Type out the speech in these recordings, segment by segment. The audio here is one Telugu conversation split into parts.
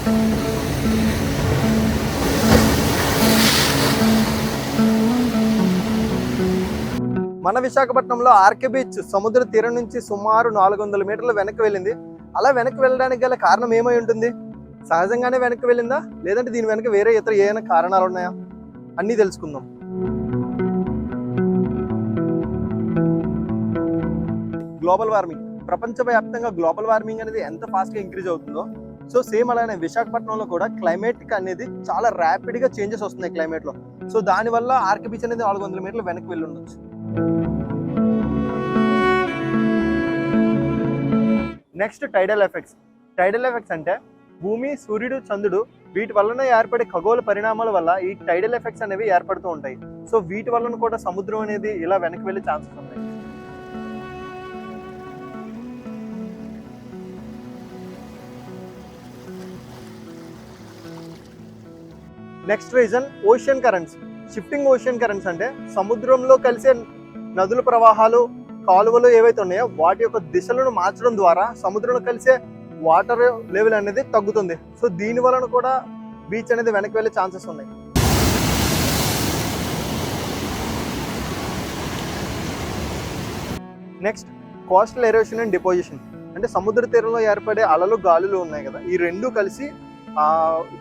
మన విశాఖపట్నంలో ఆర్కే బీచ్ సముద్ర తీరం నుంచి సుమారు నాలుగు వందల మీటర్లు వెనక్కి వెళ్ళింది. అలా వెనక్కి వెళ్ళడానికి గల కారణం ఏమై ఉంటుంది? సహజంగానే వెనక్కి వెళ్ళిందా? లేదంటే దీని వెనక వేరే ఇతర ఏమైనా కారణాలు ఉన్నాయా? అన్నీ తెలుసుకుందాం. Global warming. ప్రపంచవ్యాప్తంగా గ్లోబల్ వార్మింగ్ అనేది ఎంత ఫాస్ట్గా ఇంక్రీజ్ అవుతుందో సో సేమ్ అలానే విశాఖపట్నంలో కూడా క్లైమేట్ అనేది చాలా ర్యాపిడ్గా చేంజెస్ వస్తున్నాయి క్లైమేట్లో సో దానివల్ల ఆర్కే బీచ్ అనేది నాలుగు వందల మీటర్లు వెనక్కి వెళ్ళి ఉండొచ్చు. Next tidal effects tidal effects అంటే భూమి సూర్యుడు చంద్రుడు వీటి వలన ఏర్పడే ఖగోళ పరిణామాల వల్ల ఈ టైడల్ ఎఫెక్ట్స్ అనేవి ఏర్పడుతూ ఉంటాయి. సో వీటి వలన కూడా సముద్రం అనేది ఇలా వెనక్కి వెళ్ళే ఛాన్సెస్ ఉన్నాయి. Next reason ocean currents shifting ocean currents అంటే సముద్రంలో కలిసే నదుల ప్రవాహాలు కాలువలు ఏవైతే ఉన్నాయో వాటి యొక్క దిశలను మార్చడం ద్వారా సముద్రంలో కలిసే వాటర్ లెవెల్ అనేది తగ్గుతుంది. సో దీని వలన కూడా బీచ్ అనేది వెనక్కి వెళ్ళే ఛాన్సెస్ ఉన్నాయి. Next coastal erosion and deposition అంటే సముద్ర తీరంలో ఏర్పడే అలలు గాలులు ఉన్నాయి కదా ఈ రెండు కలిసి ఆ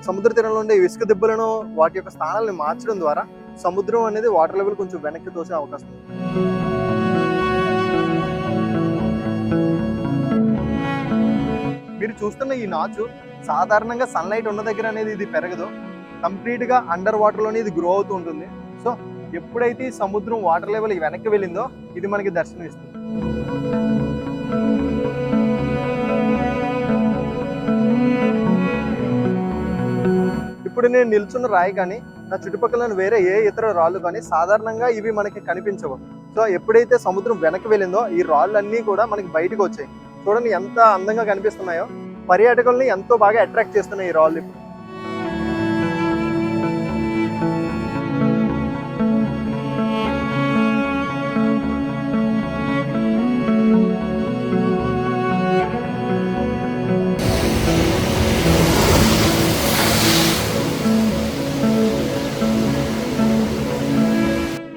సముద్ర తీరంలో ఉండే ఇసుక దెబ్బలను వాటి యొక్క స్థానాలను మార్చడం ద్వారా సముద్రం అనేది వాటర్ లెవెల్ కొంచెం వెనక్కి తోసే అవకాశం ఉంది. మీరు చూస్తున్న ఈ నాచు సాధారణంగా సన్లైట్ ఉన్న దగ్గర అనేది ఇది పెరగదు. కంప్లీట్గా అండర్ వాటర్లోనే ఇది గ్రో అవుతూ ఉంటుంది. సో ఎప్పుడైతే ఈ సముద్రం వాటర్ లెవెల్ వెనక్కి వెళ్ళిందో ఇది మనకి దర్శనం ఇస్తుంది ఇప్పుడు నేను నిల్చున్న రాయి కానీ నా చుట్టుపక్కల వేరే ఏ ఇతర రాళ్ళు కానీ సాధారణంగా ఇవి మనకి కనిపించవు. సో ఎప్పుడైతే సముద్రం వెనక్కి వెళ్ళిందో ఈ రాళ్ళు అన్నీ కూడా మనకి బయటకు వచ్చాయి. చూడండి ఎంత అందంగా కనిపిస్తున్నాయో. పర్యాటకుల్ని ఎంతో బాగా అట్రాక్ట్ చేస్తున్నాయి ఈ రాళ్ళు ఇప్పుడు.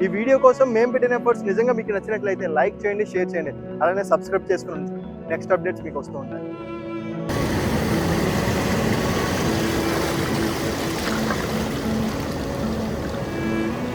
ఈ వీడియో కోసం మేము పెట్టిన ఎఫర్ట్స్ నిజంగా మీకు నచ్చినట్లయితే లైక్ చేయండి షేర్ చేయండి. అలానే సబ్స్క్రైబ్ చేసుకుని నెక్స్ట్ అప్డేట్స్ మీకు వస్తూ ఉంటాయి.